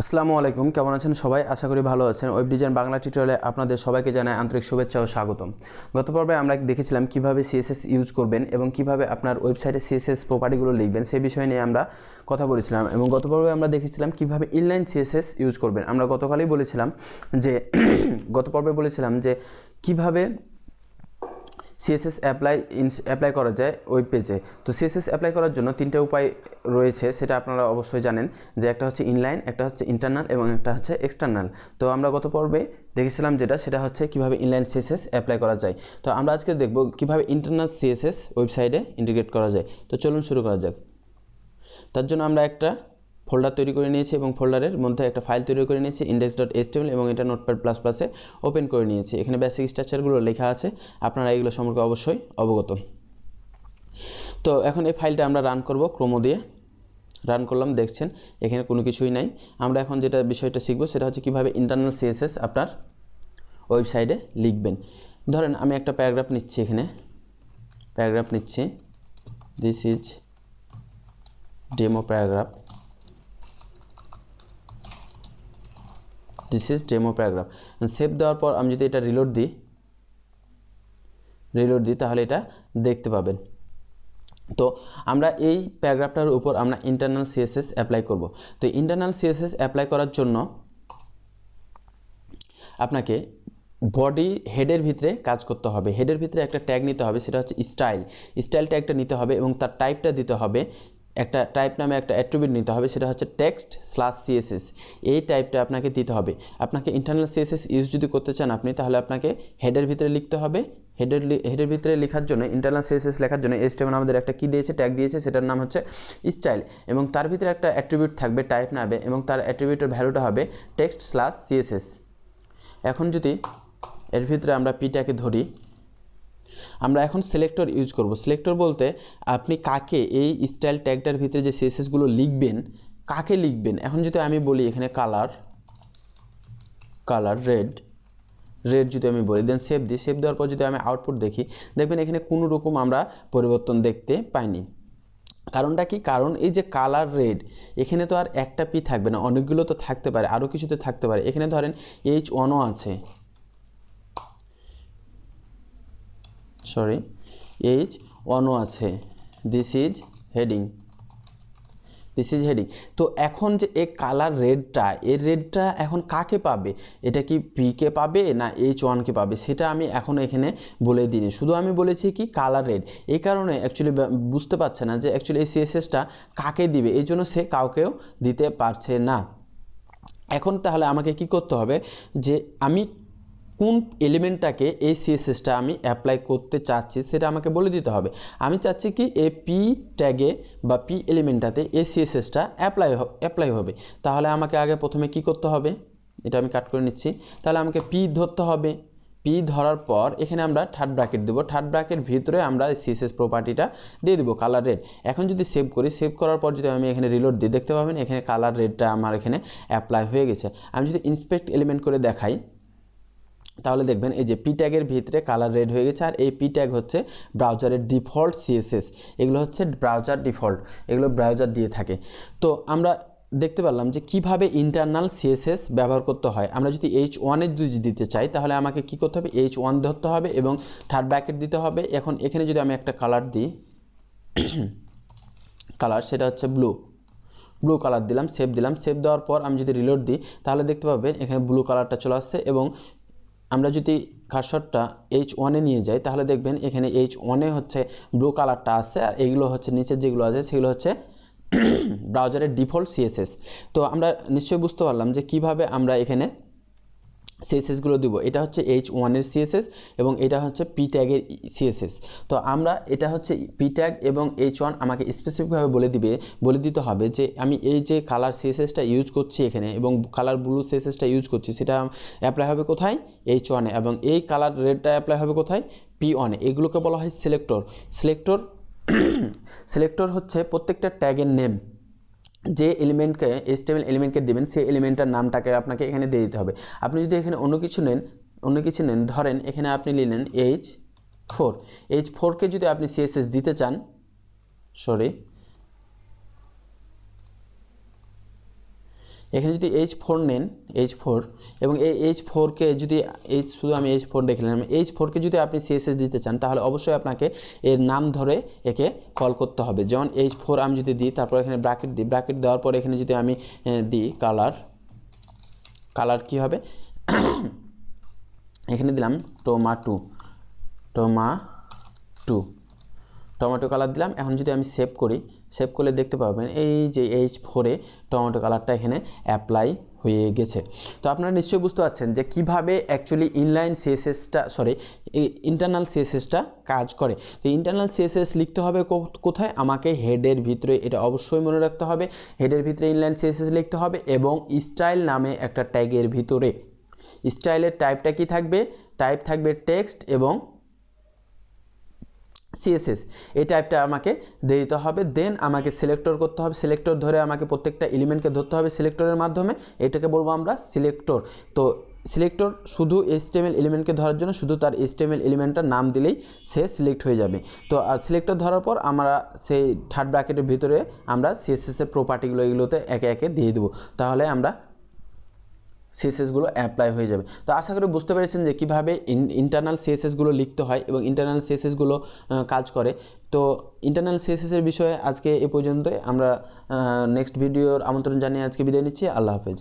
আসসালামু আলাইকুম, কেমন আছেন সবাই? আশা করি ভালো আছেন। ওয়েব ডিজাইন বাংলা টিউটোরিয়ালে আপনাদের সবাইকে জানাই আন্তরিক শুভেচ্ছা ও স্বাগতম। গত পর্বে আমরা দেখেছিলাম কীভাবে সিএসএস ইউজ করবেন এবং কীভাবে আপনার ওয়েবসাইটে সিএসএস প্রপার্টিগুলো লিখবেন সেই বিষয় নিয়ে আমরা কথা বলেছিলাম এবং গত পর্বে আমরা দেখেছিলাম কীভাবে ইনলাইন সিএসএস ইউজ করবেন। আমরা গতকালই বলেছিলাম যে, গত পর্বে বলেছিলাম যে কীভাবে সিএসএস অ্যাপ্লাই অ্যাপ্লাই করা যায় ওয়েব পেজে তো সিএসএস অ্যাপ্লাই করার জন্য তিনটে উপায় রয়েছে, সেটা আপনারা অবশ্যই জানেন যে একটা হচ্ছে ইনলাইন একটা হচ্ছে ইন্টারনাল এবং একটা হচ্ছে এক্সটার্নাল তো আমরা গত পর্বে দেখেছিলাম যেটা, সেটা হচ্ছে কীভাবে ইনলাইন সিএসএস অ্যাপ্লাই করা যায়। তো আমরা আজকে দেখব কীভাবে ইন্টারনাল সিএসএস ওয়েবসাইটে ইন্টিগ্রেট করা যায়। তো চলুন শুরু করা যাক। তার জন্য আমরা একটা ফোল্ডার তৈরি করে নিয়েছি এবং ফোল্ডারের মধ্যে একটা ফাইল তৈরি করে নিয়েছি ইন্ডেক্স ডট এসটিএমএল এবং এটা নোটপ্যাড প্লাস প্লাসে ওপেন করে নিয়েছি। এখানে বেসিক স্ট্রাকচারগুলো লেখা আছে, আপনারা এগুলো সম্পর্কে অবশ্যই অবগত। তো এখন এই ফাইলটা আমরা রান করব ক্রোমো দিয়ে। রান করলাম, দেখছেন, এখানে কোনো কিছুই নাই। আমরা এখন যেটা বিষয়টা শিখব সেটা হচ্ছে কীভাবে ইন্টারনাল সিএসএস আপনার ওয়েবসাইটে লিখবেন। ধরেন আমি একটা প্যারাগ্রাফ নিচ্ছি এখানে। প্যারাগ্রাফ নিচ্ছি। This is demo paragraph this is demo paragraph save দেওয়ার পর আমি যদি এটা রিলোড দিই রিলোড দিই, তাহলে এটা দেখতে পাবেন। তো আমরা এই প্যারাগ্রাফটার উপর আমরা ইন্টারনাল সিএসএস অ্যাপ্লাই করব। তো ইন্টারনাল সিএসএস অ্যাপ্লাই করার জন্য আপনাকে বডি হেডের ভিতরে কাজ করতে হবে। হেডের ভিতরে একটা ট্যাগ নিতে হবে, সেটা হচ্ছে স্টাইল স্টাইল ট্যাগটা নিতে হবে এবং তার টাইপটা দিতে হবে একটা টাইপ নামে একটা অ্যাট্রিবিউট নিতে হবে, সেটা হচ্ছে টেক্সট স্লাস সিএসএস এই টাইপটা আপনাকে দিতে হবে। আপনাকে ইন্টারনাল সিএসএস ইউজ যদি করতে চান আপনি, তাহলে আপনাকে হেডের ভিতরে লিখতে হবে। হেডের হেডের ভিতরে লেখার জন্য ইন্টারনাল সিএসএস লেখার জন্য এসটিএমএল আমাদের একটা কী দিয়েছে ট্যাগ দিয়েছে, সেটার নাম হচ্ছে স্টাইল এবং তার ভিতরে একটা অ্যাট্রিবিউট থাকবে টাইপ নামে, এবং তার অ্যাট্রিবিউটের ভ্যালুটা হবে টেক্সট স্লাস সিএসএস এখন যদি এর ভিতরে আমরা পিটাকে ধরি আমরা এখন সিলেক্টর ইউজ করব। সিলেক্টর বলতে আপনি কাকে এই স্টাইল ট্যাগটার ভিতরে যে সিএসএসগুলো লিখবেন, কাকে লিখবেন? এখন যদি আমি বলি এখানে কালার কালার রেড রেড যদি আমি বলি দেন সেভ দিই। সেভ দেওয়ার পর যদি আমি আউটপুট দেখি, দেখবেন এখানে কোনো রকম আমরা পরিবর্তন দেখতে পাইনি। কারণটা কি? কারণ এই যে কালার রেড এখানে তো আর একটা পি থাকবে না। অনেকগুলো তো থাকতে পারে আরও কিছুতে থাকতে পারে। এখানে ধরেন এইচ ওয়ানও আছে। সরি এইচ ওয়ানও আছে। This is heading this is heading তো এখন যে এই কালার রেডটা এই রেডটা এখন কাকে পাবে? এটা কি পিকে পাবে না এইচ ওয়ানকে পাবে? সেটা আমি এখন এখানে বলে দিইনি। শুধু আমি বলেছি কি কালার রেড এই কারণে অ্যাকচুয়ালি বুঝতে পারছে না যে অ্যাকচুয়ালি এই সিএসএসটা কাকে দিবে? এই জন্য সে কাউকেও দিতে পারছে না। এখন তাহলে আমাকে কি করতে হবে? যে আমি কোন এলিমেন্টটাকে এই সিএসএসটা আমি অ্যাপ্লাই করতে চাচ্ছি সেটা আমাকে বলে দিতে হবে। আমি চাচ্ছি কি এই পি ট্যাগে বা পি এলিমেন্টটাতে এই সিএসএসটা অ্যাপ্লাই অ্যাপ্লাই হবে। তাহলে আমাকে আগে প্রথমে কি করতে হবে? এটা আমি কাট করে নিচ্ছি। তাহলে আমাকে পি ধরতে হবে। পি ধরার পর এখানে আমরা থার্ড ব্র্যাকেট দেবো। থার্ড ব্র্যাকেট ভিতরে আমরা সিএসএস প্রপার্টিটা দিয়ে দেবো কালার রেড এখন যদি সেভ করি সেভ করার পর যদি আমি এখানে রিলোড দিই দেখতে পাবেন, এখানে কালার রেডটা আমার এখানে অ্যাপ্লাই হয়ে গেছে। আমি যদি ইন্সপেক্ট এলিমেন্ট করে দেখাই তাহলে দেখবেন এই যে পি ট্যাগের ভিতরে কালার রেড হয়ে গেছে আর এই পি ট্যাগ হচ্ছে ব্রাউজারের ডিফল্ট সিএসএস এগুলো হচ্ছে ব্রাউজার ডিফল্ট এগুলো ব্রাউজার দিয়ে থাকে। তো আমরা দেখতে পারলাম যে কীভাবে ইন্টারনাল সিএসএস ব্যবহার করতে হয়। আমরা যদি এইচ ওয়ানের যদি দিতে চাই, তাহলে আমাকে কি করতে হবে? এইচ ওয়ান ধরতে হবে এবং থার্ড ব্র্যাকেট দিতে হবে। এখন এখানে যদি আমি একটা কালার দিই কালার সেটা হচ্ছে ব্লু ব্লু কালার দিলাম সেভ দিলাম। সেভ দেওয়ার পর আমি যদি রিলোড দিই, তাহলে দেখতে পাবেন এখানে ব্লু কালারটা চলে আসছে এবং আমরা যদি কার্সরটা এইচ ওয়ানে নিয়ে যাই, তাহলে দেখবেন এখানে এইচ ওয়ানে হচ্ছে ব্লু কালারটা আছে, আর এইগুলো হচ্ছে নিচে যেগুলো আছে, সেগুলো হচ্ছে ব্রাউজারের ডিফল্ট সিএসএস তো আমরা নিশ্চয়ই বুঝতে পারলাম যে কীভাবে আমরা এখানে সিএসএসগুলো দিব। এটা হচ্ছে এইচ ওয়ানের সিএসএস এবং এটা হচ্ছে পি ট্যাগের সিএসএস তো আমরা এটা হচ্ছে পি ট্যাগ এবং এইচ ওয়ান আমাকে স্পেসিফিকভাবে বলে দিবে, বলে দিতে হবে যে আমি এই যে কালার সিএসএসটা ইউজ করছি এখানে এবং কালার ব্লু সিএসএসটা ইউজ করছি, সেটা অ্যাপ্লাই হবে কোথায়? এইচ ওয়ানে এবং এই কালার রেডটা অ্যাপ্লাই হবে কোথায়? পি ওয়ানে এগুলোকে বলা হয় সিলেক্টর সিলেক্টর সিলেক্টর হচ্ছে প্রত্যেকটা ট্যাগের নেম যে এলিমেন্টকে এসটিএমএল এলিমেন্টকে দেবেন, সেই এলিমেন্টটার নামটাকে আপনাকে এখানে দিয়ে দিতে হবে। আপনি যদি এখানে অন্য কিছু নেন, অন্য কিছু নেন, ধরেন এখানে আপনি নিলেন এইচ ফোর এইচ ফোরকে যদি আপনি সিএসএস দিতে চান সরি এখানে যদি এইচ ফোর নেন এইচ ফোর এবং এই এইচ ফোরকে যদি এইচ শুধু আমি এইচ ফোর দেখে নিলাম এইচ ফোরকে যদি আপনি সিএসএস দিতে চান, তাহলে অবশ্যই আপনাকে এর নাম ধরে একে কল করতে হবে। যেমন এইচ ফোর আমি যদি দিই, তারপর এখানে ব্র্যাকেট দিই ব্র্যাকেট দেওয়ার পর এখানে যদি আমি দিই কালার কালার কি হবে? এখানে দিলাম টোমাটো টোমাটো টমেটো কালার দিলাম। এখন যদি আমি সেভ করি সেভ করলে দেখতে পাবেন এই যে এইচ ফোরে টমেটো কালারটা এখানে অ্যাপ্লাই হয়ে গেছে। তো আপনারা নিশ্চয়ই বুঝতে পারছেন যে কীভাবে অ্যাকচুয়ালি ইনলাইন সিএসএসটা সরি ইন্টারনাল সিএসএসটা কাজ করে। তো ইন্টারনাল সিএসএস লিখতে হবে কোথায়? আমাকে হেডের ভিতরে, এটা অবশ্যই মনে রাখতে হবে। হেডের ভিতরে ইনলাইন সিএসএস লিখতে হবে এবং স্টাইল নামে একটা ট্যাগের ভিতরে। স্টাইলের টাইপটা কি থাকবে? টাইপ থাকবে টেক্সট এবং সিএসএস এই টাইপটা আমাকে দিয়ে দিতে হবে। দেন আমাকে সিলেক্টর করতে হবে। সিলেক্টর ধরে আমাকে প্রত্যেকটা এলিমেন্টকে ধরতে হবে সিলেক্টরের মাধ্যমে। এটাকে বলব আমরা সিলেক্টর তো সিলেক্টর শুধু এইচটিএমএল এলিমেন্টকে ধরার জন্য, শুধু তার এইচটিএমএল এলিমেন্টটার নাম দিলেই সে সিলেক্ট হয়ে যাবে। তো আর সিলেক্টর ধরার পর আমরা সেই থার্ড ব্র্যাকেটের ভিতরে আমরা সিএসএসের প্রপার্টিগুলো এগুলোতে একে একে দিয়ে দেবো। তাহলে আমরা সিএসএসগুলো অ্যাপ্লাই হয়ে যাবে। তো আশা করি বুঝতে পেরেছেন যে কীভাবে ইন্টারনাল সিএসএসগুলো লিখতে হয় এবং ইন্টারনাল সিএসএসগুলো কাজ করে। তো ইন্টারনাল সিএসএসের বিষয়ে আজকে এ পর্যন্তই। আমরা নেক্সট ভিডিওর আমন্ত্রণ জানিয়ে আজকে বিদায় নিচ্ছি। আল্লাহ হাফেজ।